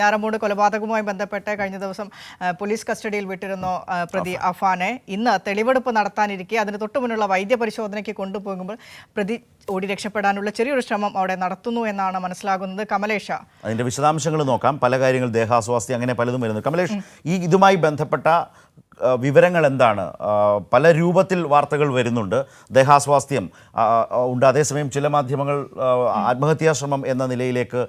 ഞാറമൂട് കൊലപാതകവുമായി ബന്ധപ്പെട്ട് കഴിഞ്ഞ ദിവസം പോലീസ് കസ്റ്റഡിയിൽ വിട്ടിരുന്നു പ്രതി അഫാനെ ഇന്ന് തെളിവെടുപ്പ് നടത്താനിരിക്കെ. അതിന് തൊട്ടു മുന്നുള്ള വൈദ്യപരിശോധനയ്ക്ക് കൊണ്ടുപോകുമ്പോൾ പ്രതി ഓടി രക്ഷപ്പെടാനുള്ള ചെറിയൊരു ശ്രമം അവിടെ നടത്തുന്നു എന്നാണ് മനസ്സിലാകുന്നത്. കമലേഷ. അതിന്റെ വിശദാംശങ്ങൾ നോക്കാം. പല കാര്യങ്ങൾ ദേഹാസ്വാസ്ഥ്യം അങ്ങനെ പലതും വരുന്നു. കമലേഷ് ഈ ഇതുമായി ബന്ധപ്പെട്ട വിവരങ്ങൾ എന്താണ് പല രൂപത്തിൽ വാർത്തകൾ വരുന്നുണ്ട്. ദേഹാസ്വാസ്ഥ്യം ഉണ്ട്. അതേസമയം ചില മാധ്യമങ്ങൾ ആത്മഹത്യാശ്രമം എന്ന നിലയിലേക്ക്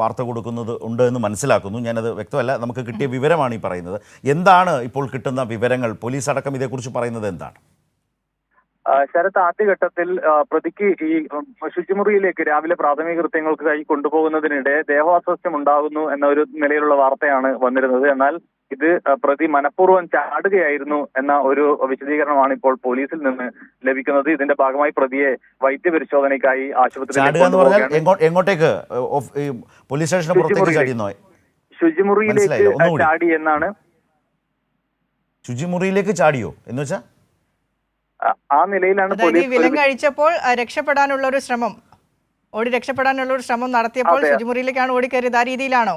വാർത്ത കൊടുക്കുന്നത് ഉണ്ട് എന്ന് മനസ്സിലാക്കുന്നു. ഞാനത് വ്യക്തമല്ല. നമുക്ക് കിട്ടിയ വിവരമാണ് ഈ പറയുന്നത്. എന്താണ് ഇപ്പോൾ കിട്ടുന്ന വിവരങ്ങൾ? പോലീസ് അടക്കം ഇതേക്കുറിച്ച് പറയുന്നത് എന്താണ്? ശരത് ആദ്യഘട്ടത്തിൽ പ്രതിക്ക് ഈ ശുചിമുറിയിലേക്ക് രാവിലെ പ്രാഥമിക കൃത്യങ്ങൾക്ക് കൈ കൊണ്ടുപോകുന്നതിനിടെ ദേഹാസ്വാസ്ഥ്യം ഉണ്ടാകുന്നു എന്ന ഒരു നിലയിലുള്ള വാർത്തയാണ് വന്നിരുന്നത്. എന്നാൽ ഇത് പ്രതി മനഃപൂർവം ചാടുകയായിരുന്നു എന്ന ഒരു വിശദീകരണമാണ് ഇപ്പോൾ പോലീസിൽ നിന്ന് ലഭിക്കുന്നത്. ഇതിന്റെ ഭാഗമായി പ്രതിയെ വൈദ്യപരിശോധനയ്ക്കായി പരിശോധനയ്ക്കായി എങ്ങോട്ടേക്ക്? പോലീസ് സ്റ്റേഷന് പുറത്തേക്ക് ശുചിമുറിയിലേക്ക്. ചാടിയെന്നോ ശുചിമുറിയിലേക്ക് ചാടി എന്നാണ്. ശുചിമുറിയിലേക്ക് ചാടിയോ എന്ന് വെച്ചാ? ആ, നിലയിലാണ് പോലീസ് വിലം കഴിച്ചപ്പോൾ രക്ഷപ്പെടാനുള്ള ഒരു ശ്രമം. ഓടി രക്ഷപ്പെടാനുള്ള ഒരു ശ്രമം നടത്തിയപ്പോൾ. ശുചിമുറിയിലേക്കാണ് ഓടിക്കയറിയത്. ആ രീതിയിലാണോ?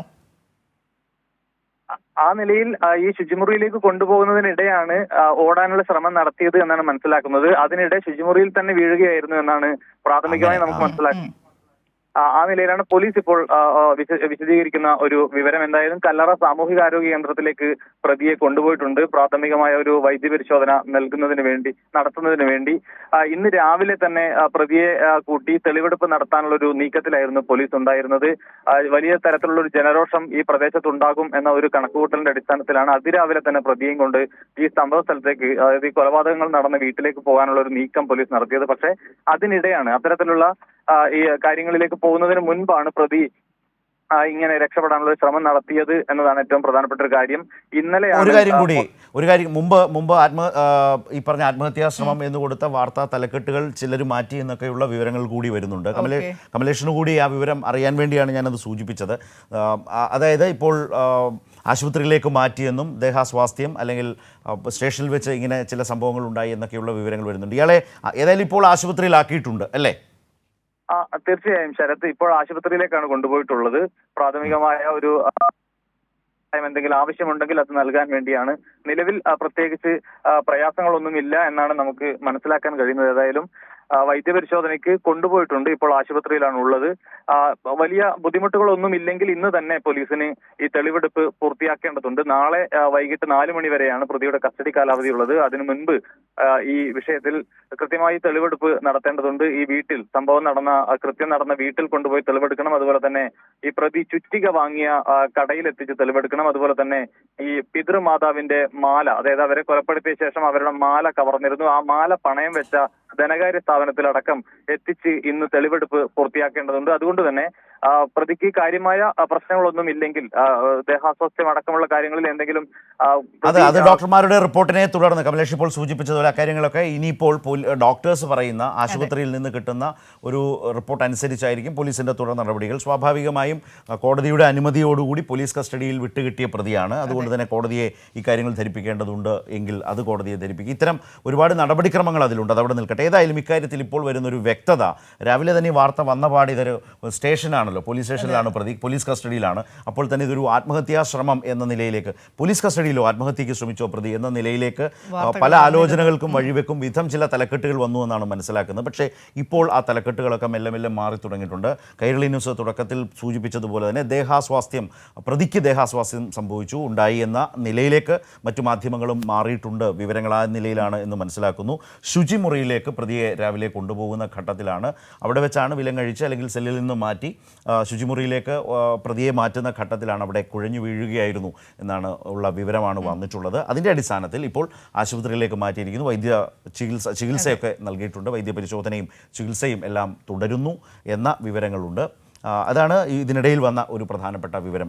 ആ നിലയിൽ ഈ ശുചിമുറിയിലേക്ക് കൊണ്ടുപോകുന്നതിനിടെയാണ് ഓടാനുള്ള ശ്രമം നടത്തിയത് എന്നാണ് മനസ്സിലാക്കുന്നത്. അതിനിടെ ശുചിമുറിയിൽ തന്നെ വീഴുകയായിരുന്നു എന്നാണ് പ്രാഥമികമായി നമുക്ക് മനസ്സിലാക്കുന്നത്. ആ, നിലയിലാണ് പോലീസ് ഇപ്പോൾ വിശദീകരിക്കുന്ന ഒരു വിവരം എന്തായാലും കല്ലറ സാമൂഹിക ആരോഗ്യ കേന്ദ്രത്തിലേക്ക് പ്രതിയെ കൊണ്ടുപോയിട്ടുണ്ട്. പ്രാഥമികമായ ഒരു വൈദ്യ പരിശോധന നൽകുന്നതിന് വേണ്ടി നടത്തുന്നതിന് വേണ്ടി. ഇന്ന് രാവിലെ തന്നെ പ്രതിയെ കൂട്ടി തെളിവെടുപ്പ് നടത്താനുള്ള ഒരു നീക്കത്തിലായിരുന്നു പോലീസ് ഉണ്ടായിരുന്നത്. വലിയ തരത്തിലുള്ള ഒരു ജനരോഷം ഈ പ്രദേശത്ത് ഉണ്ടാകും എന്ന ഒരു കണക്കുകൂട്ടലിന്റെ അടിസ്ഥാനത്തിലാണ് അതിരാവിലെ തന്നെ പ്രതിയെയും കൊണ്ട് ഈ സംഭവ സ്ഥലത്തേക്ക് അതായത് ഈ കൊലപാതകങ്ങൾ നടന്ന വീട്ടിലേക്ക് പോകാനുള്ള ഒരു നീക്കം പോലീസ് നടത്തിയത്. പക്ഷേ അതിനിടെയാണ് അത്തരത്തിലുള്ള ഈ കാര്യങ്ങളിലേക്ക് പോകുന്നതിന് മുൻപാണ് പ്രതി ഇങ്ങനെ രക്ഷപ്പെടാനുള്ള ശ്രമം നടത്തിയത് എന്നതാണ് ഏറ്റവും പ്രധാനപ്പെട്ട ഒരു കാര്യം. ഇന്നലെ ഒരു കാര്യം കൂടി ഒരു കാര്യം മുമ്പ് മുമ്പ് ആത്മ ഈ പറഞ്ഞ ആത്മഹത്യാ ശ്രമം എന്ന് കൊടുത്ത വാർത്താ തലക്കെട്ടുകൾ ചിലർ മാറ്റി എന്നൊക്കെയുള്ള വിവരങ്ങൾ കൂടി വരുന്നുണ്ട്. കമലേ. കമലേഷിന് കൂടി ആ വിവരം അറിയാൻ വേണ്ടിയാണ് ഞാനത് സൂചിപ്പിച്ചത്. അതായത് ഇപ്പോൾ ആശുപത്രിയിലേക്ക് മാറ്റിയെന്നും ദേഹാസ്വാസ്ഥ്യം അല്ലെങ്കിൽ സ്റ്റേഷനിൽ വെച്ച് ഇങ്ങനെ ചില സംഭവങ്ങൾ ഉണ്ടായി എന്നൊക്കെയുള്ള വിവരങ്ങൾ വരുന്നുണ്ട്. ഇയാളെ ഏതായാലും ഇപ്പോൾ ആശുപത്രിയിലാക്കിയിട്ടുണ്ട് അല്ലേ? തീർച്ചയായും ശരത് ഇപ്പോൾ ആശുപത്രിയിലേക്കാണ് കൊണ്ടുപോയിട്ടുള്ളത്. പ്രാഥമികമായ ഒരു എന്തെങ്കിലും ആവശ്യമുണ്ടെങ്കിൽ അത് നൽകാൻ വേണ്ടിയാണ്. നിലവിൽ പ്രത്യേകിച്ച് പ്രയാസങ്ങളൊന്നുമില്ല എന്നാണ് നമുക്ക് മനസ്സിലാക്കാൻ കഴിയുന്നത്. ഏതായാലും വൈദ്യപരിശോധനയ്ക്ക് കൊണ്ടുപോയിട്ടുണ്ട്. ഇപ്പോൾ ആശുപത്രിയിലാണ് ഉള്ളത് വലിയ ബുദ്ധിമുട്ടുകളൊന്നും ഇല്ലെങ്കിൽ ഇന്ന് തന്നെ പോലീസിന് ഈ തെളിവെടുപ്പ് പൂർത്തിയാക്കേണ്ടതുണ്ട്. നാളെ വൈകിട്ട് നാല് മണി വരെയാണ് പ്രതിയുടെ കസ്റ്റഡി കാലാവധി ഉള്ളത് അതിനു മുൻപ് ഈ വിഷയത്തിൽ കൃത്യമായി തെളിവെടുപ്പ് നടത്തേണ്ടതുണ്ട്. ഈ വീട്ടിൽ സംഭവം നടന്ന കൃത്യം നടന്ന വീട്ടിൽ കൊണ്ടുപോയി തെളിവെടുക്കണം. അതുപോലെ തന്നെ ഈ പ്രതി ചുറ്റിക വാങ്ങിയ കടയിലെത്തിച്ച് തെളിവെടുക്കണം. അതുപോലെ തന്നെ ഈ പിതൃമാതാവിന്റെ മാല അതായത് അവരെ കൊലപ്പെടുത്തിയ ശേഷം അവരുടെ മാല കവർന്നിരുന്നു. ആ മാല പണയം വെച്ച ധനകാര്യ സ്ഥാപനത്തിലടക്കം എത്തിച്ച് ഇന്ന് തെളിവെടുപ്പ് പൂർത്തിയാക്കേണ്ടതുണ്ട്. അതുകൊണ്ട് തന്നെ പ്രതിക്ക് കാര്യമായ പ്രശ്നങ്ങളൊന്നും ഇല്ലെങ്കിൽ ദേഹാസ്വാസ്ഥ്യം അടക്കമുള്ള കാര്യങ്ങളിൽ എന്തെങ്കിലും അതെ അത് ഡോക്ടർമാരുടെ റിപ്പോർട്ടിനെ തുടർന്ന് കമലേഷ് ഇപ്പോൾ സൂചിപ്പിച്ചതുപോലെ അക്കാര്യങ്ങളൊക്കെ ഇനിയിപ്പോൾ ഡോക്ടേഴ്സ് പറയുന്ന ആശുപത്രിയിൽ നിന്ന് കിട്ടുന്ന ഒരു റിപ്പോർട്ട് അനുസരിച്ചായിരിക്കും പോലീസിന്റെ തുടർ നടപടികൾ. സ്വാഭാവികമായും കോടതിയുടെ അനുമതിയോടുകൂടി പോലീസ് കസ്റ്റഡിയിൽ വിട്ടുകിട്ടിയ പ്രതിയാണ്. അതുകൊണ്ട് തന്നെ കോടതിയെ ഈ കാര്യങ്ങൾ ധരിപ്പിക്കേണ്ടതുണ്ട് എങ്കിൽ അത് കോടതിയെ ധരിപ്പിക്കും. ഇത്തരം ഒരുപാട് നടപടിക്രമങ്ങൾ അതിലുണ്ട്. അതവിടെ നിൽക്കട്ടെ. ഏതായാലും ഇക്കാര്യത്തിൽ ഇപ്പോൾ വരുന്നൊരു വ്യക്തത. രാവിലെ തന്നെ വാർത്ത വന്ന പാട് ഇതൊരു സ്റ്റേഷനാണല്ലോ പോലീസ് സ്റ്റേഷനിലാണ് പ്രതി പോലീസ് കസ്റ്റഡിയിലാണ്. അപ്പോൾ തന്നെ ഇതൊരു ആത്മഹത്യാ ശ്രമം എന്ന നിലയിലേക്ക് പോലീസ് കസ്റ്റഡിയിലോ ആത്മഹത്യക്ക് ശ്രമിച്ചോ പ്രതി എന്ന നിലയിലേക്ക് പല ആലോചനകൾക്കും വഴിവെക്കും. വിധം ചില തലക്കെട്ടുകൾ വന്നു എന്നാണ് മനസ്സിലാക്കുന്നത്. പക്ഷേ ഇപ്പോൾ ആ തലക്കെട്ടുകളൊക്കെ മെല്ലെ മെല്ലെ മാറി തുടങ്ങിയിട്ടുണ്ട്. കൈരളി ന്യൂസ് തുടക്കത്തിൽ സൂചിപ്പിച്ചതുപോലെ തന്നെ ദേഹാസ്വാസ്ഥ്യം പ്രതിക്ക് ദേഹാസ്വാസ്ഥ്യം സംഭവിച്ചു ഉണ്ടായി എന്ന നിലയിലേക്ക് മറ്റു മാധ്യമങ്ങളും മാറിയിട്ടുണ്ട് വിവരങ്ങൾ ആ നിലയിലാണ് എന്ന് മനസ്സിലാക്കുന്നു. ശുചിമുറിയിലേക്ക് പ്രതിയെ രാവിലെ കൊണ്ടുപോകുന്ന ഘട്ടത്തിലാണ്. അവിടെ വെച്ചാണ് വിലം കഴിച്ച് അല്ലെങ്കിൽ സെല്ലിൽ നിന്ന് മാറ്റി ശുചിമുറിയിലേക്ക് പ്രതിയെ മാറ്റുന്ന ഘട്ടത്തിലാണ് അവിടെ കുഴഞ്ഞു വീഴുകയായിരുന്നു എന്നാണ് ഉള്ള വിവരമാണ് വന്നിട്ടുള്ളത്. അതിന്റെ അടിസ്ഥാനത്തിൽ ഇപ്പോൾ ആശുപത്രിയിലേക്ക് മാറ്റിയിരിക്കുന്നു. വൈദ്യ ചികിത്സ ചികിത്സയൊക്കെ നൽകിയിട്ടുണ്ട്. വൈദ്യപരിശോധനയും ചികിത്സയും എല്ലാം തുടരുന്നു എന്ന വിവരങ്ങളുണ്ട്. അതാണ് ഇതിനിടയിൽ വന്ന ഒരു പ്രധാനപ്പെട്ട വിവരം.